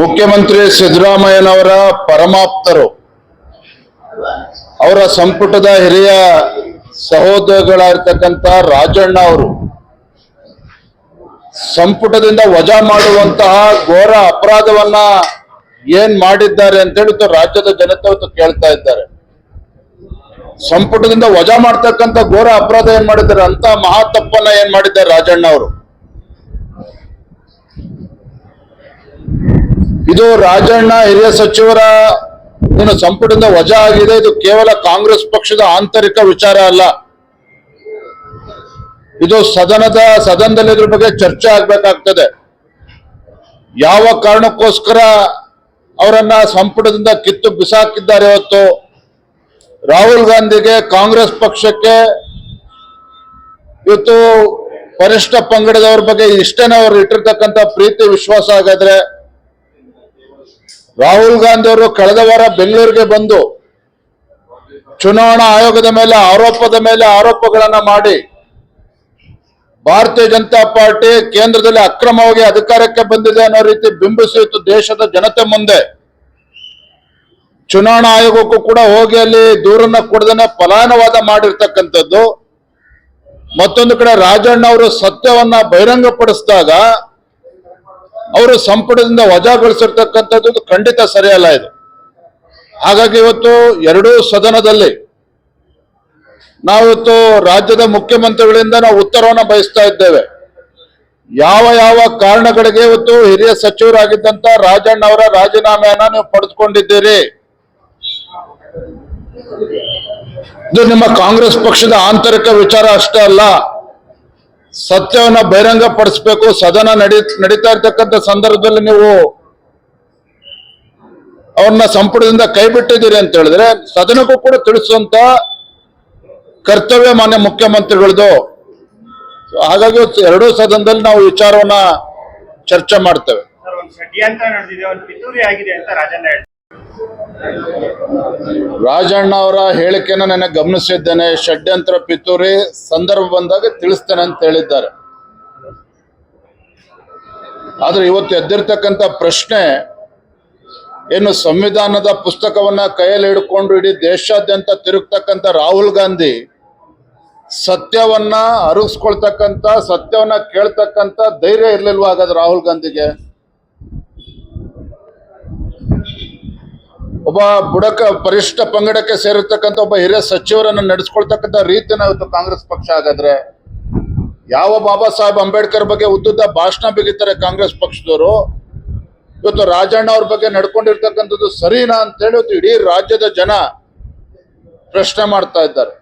ಮುಖ್ಯಮಂತ್ರಿ ಸಿದ್ದರಾಮಯ್ಯನವರ ಪರಮಾಪ್ತರು, ಅವರ ಸಂಪುಟದ ಹಿರಿಯ ಸಹೋದರಗಳಾಗಿರ್ತಕ್ಕಂಥ ರಾಜಣ್ಣ ಅವರು, ಸಂಪುಟದಿಂದ ವಜಾ ಮಾಡುವಂತಹ ಘೋರ ಅಪರಾಧವನ್ನ ಏನ್ ಮಾಡಿದ್ದಾರೆ ಅಂತ ಹೇಳಿ ರಾಜ್ಯದ ಜನತೆ ಕೇಳ್ತಾ ಇದ್ದಾರೆ. ಸಂಪುಟದಿಂದ ವಜಾ ಮಾಡ್ತಕ್ಕಂಥ ಘೋರ ಅಪರಾಧ ಏನ್ ಮಾಡಿದ್ದಾರೆ? ಅಂತ ಮಹಾ ತಪ್ಪನ್ನ ಏನ್ ಮಾಡಿದ್ದಾರೆ ರಾಜಣ್ಣ ಅವರು? ಇದು ರಾಜಣ್ಣ ಹಿರಿಯ ಸಚಿವರ ಏನು ಸಂಪುಟದಿಂದ ವಜಾ ಆಗಿದೆ? ಇದು ಕೇವಲ ಕಾಂಗ್ರೆಸ್ ಪಕ್ಷದ ಆಂತರಿಕ ವಿಚಾರ ಅಲ್ಲ. ಇದು ಸದನದ, ಸದನದಲ್ಲಿ ಇದ್ರ ಬಗ್ಗೆ ಚರ್ಚೆ ಆಗ್ಬೇಕಾಗ್ತದೆ. ಯಾವ ಕಾರಣಕ್ಕೋಸ್ಕರ ಅವರನ್ನ ಸಂಪುಟದಿಂದ ಕಿತ್ತು ಬಿಸಾಕಿದ್ದಾರೆ ಇವತ್ತು ರಾಹುಲ್ ಗಾಂಧಿಗೆ ಕಾಂಗ್ರೆಸ್ ಪಕ್ಷಕ್ಕೆ ಇವತ್ತು ಪರಿಷ್ಠ ಪಂಗಡದವ್ರ ಬಗ್ಗೆ ಇಷ್ಟೇನೆ ಅವ್ರು ಇಟ್ಟಿರ್ತಕ್ಕಂಥ ಪ್ರೀತಿ ವಿಶ್ವಾಸ ಹಾಗಾದ್ರೆ ರಾಹುಲ್ ಗಾಂಧಿ ಅವರು ಕಳೆದ ವಾರ ಬೆಂಗಳೂರಿಗೆ ಬಂದು ಚುನಾವಣಾ ಆಯೋಗದ ಮೇಲೆ ಆರೋಪದ ಮೇಲೆ ಆರೋಪಗಳನ್ನ ಮಾಡಿ ಭಾರತೀಯ ಜನತಾ ಪಾರ್ಟಿ ಕೇಂದ್ರದಲ್ಲಿ ಅಕ್ರಮವಾಗಿ ಅಧಿಕಾರಕ್ಕೆ ಬಂದಿದೆ ಅನ್ನೋ ರೀತಿ ಬಿಂಬಿಸಿತ್ತು ದೇಶದ ಜನತೆ ಮುಂದೆ. ಚುನಾವಣಾ ಆಯೋಗಕ್ಕೂ ಕೂಡ ಹೋಗಿ ಅಲ್ಲಿ ದೂರನ್ನ ಕೊಡದನ್ನ ಪಲಾಯನವಾದ ಮಾಡಿರ್ತಕ್ಕಂಥದ್ದು. ಮತ್ತೊಂದು ಕಡೆ ರಾಜಣ್ಣ ಅವರು ಸತ್ಯವನ್ನ ಬಹಿರಂಗಪಡಿಸಿದಾಗ ಅವರು ಸಂಪುಟದಿಂದ ವಜಾಗೊಳಿಸಿರ್ತಕ್ಕಂಥದ್ದು ಖಂಡಿತ ಸರಿಯಲ್ಲ ಇದು. ಹಾಗಾಗಿ ಇವತ್ತು ಎರಡೂ ಸದನದಲ್ಲಿ ನಾವಿವತ್ತು ರಾಜ್ಯದ ಮುಖ್ಯಮಂತ್ರಿಗಳಿಂದ ನಾವು ಉತ್ತರವನ್ನ ಬಯಸ್ತಾ ಇದ್ದೇವೆ. ಯಾವ ಯಾವ ಕಾರಣಗಳಿಗೆ ಇವತ್ತು ಹಿರಿಯ ಸಚಿವರಾಗಿದ್ದಂತ ರಾಜಣ್ಣ ಅವರ ರಾಜೀನಾಮೆಯನ್ನ ನೀವು ಪಡೆದುಕೊಂಡಿದ್ದೀರಿ? ಇದು ನಿಮ್ಮ ಕಾಂಗ್ರೆಸ್ ಪಕ್ಷದ ಆಂತರಿಕ ವಿಚಾರ ಅಷ್ಟೇ ಅಲ್ಲ. ಸತ್ಯವನ್ನ ಬಹಿರಂಗ ಪಡಿಸ್ಬೇಕು ಸದನ ನಡಿ, ನಡೀತಾ ಇರ್ತಕ್ಕಂಥ ಸಂದರ್ಭದಲ್ಲಿ ನೀವು ಅವ್ರನ್ನ ಸಂಪುಟದಿಂದ ಕೈ ಬಿಟ್ಟಿದ್ದೀರಿ ಅಂತ ಹೇಳಿದ್ರೆ ಸದನಕ್ಕೂ ಕೂಡ ತಿಳಿಸುವಂತ ಕರ್ತವ್ಯ ಮಾನ್ಯ ಮುಖ್ಯಮಂತ್ರಿಗಳದು. ಹಾಗಾಗಿ ಎರಡೂ ಸದನದಲ್ಲಿ ನಾವು ವಿಚಾರವನ್ನ ಚರ್ಚೆ ಮಾಡ್ತೇವೆ. ರಾಜಣ್ಣ ಅವರ ಹೇಳಿಕೆನ ನನಗೆ ಗಮನಿಸಿದ್ದೇನೆ. ಷಡ್ಯಂತ್ರ ಪಿತೂರಿ ಸಂದರ್ಭ ಬಂದಾಗ ತಿಳಿಸ್ತೇನೆ ಅಂತ ಹೇಳಿದ್ದಾರೆ. ಆದ್ರೆ ಇವತ್ತು ಎದ್ದಿರ್ತಕ್ಕಂಥ ಪ್ರಶ್ನೆ, ಏನು ಸಂವಿಧಾನದ ಪುಸ್ತಕವನ್ನ ಕೈಯಲ್ಲಿ ಹಿಡ್ಕೊಂಡು ಇಡೀ ದೇಶಾದ್ಯಂತ ತಿರುಗ್ತಕ್ಕಂಥ ರಾಹುಲ್ ಗಾಂಧಿ ಸತ್ಯವನ್ನ ಅರಗಿಸ್ಕೊಳ್ತಕ್ಕಂಥ, ಸತ್ಯವನ್ನ ಕೇಳ್ತಕ್ಕಂಥ ಧೈರ್ಯ ಇರ್ಲಿಲ್ವಾ ಹಾಗಾದ್ರೆ ರಾಹುಲ್ ಗಾಂಧಿಗೆ? ಒಬ್ಬ ಬುಡಕ ಪರಿಷ್ಠ ಪಂಗಡಕ್ಕೆ ಸೇರಿರ್ತಕ್ಕಂಥ ಒಬ್ಬ ಹಿರಿಯ ಸಚಿವರನ್ನು ನಡೆಸ್ಕೊಳ್ತಕ್ಕಂಥ ರೀತಿನ ಕಾಂಗ್ರೆಸ್ ಪಕ್ಷ ಹಾಗಾದ್ರೆ, ಯಾವ ಬಾಬಾ ಸಾಹೇಬ್ ಅಂಬೇಡ್ಕರ್ ಬಗ್ಗೆ ಉದ್ದುದ್ದ ಭಾಷಣ ಬಿಗಿತಾರೆ ಕಾಂಗ್ರೆಸ್ ಪಕ್ಷದವರು? ಇವತ್ತು ರಾಜಣ್ಣ ಅವ್ರ ಬಗ್ಗೆ ನಡ್ಕೊಂಡಿರ್ತಕ್ಕಂಥದ್ದು ಸರಿನಾ ಅಂತೇಳಿ ಇವತ್ತು ಇಡೀ ರಾಜ್ಯದ ಜನ ಪ್ರಶ್ನೆ ಮಾಡ್ತಾ ಇದ್ದಾರೆ.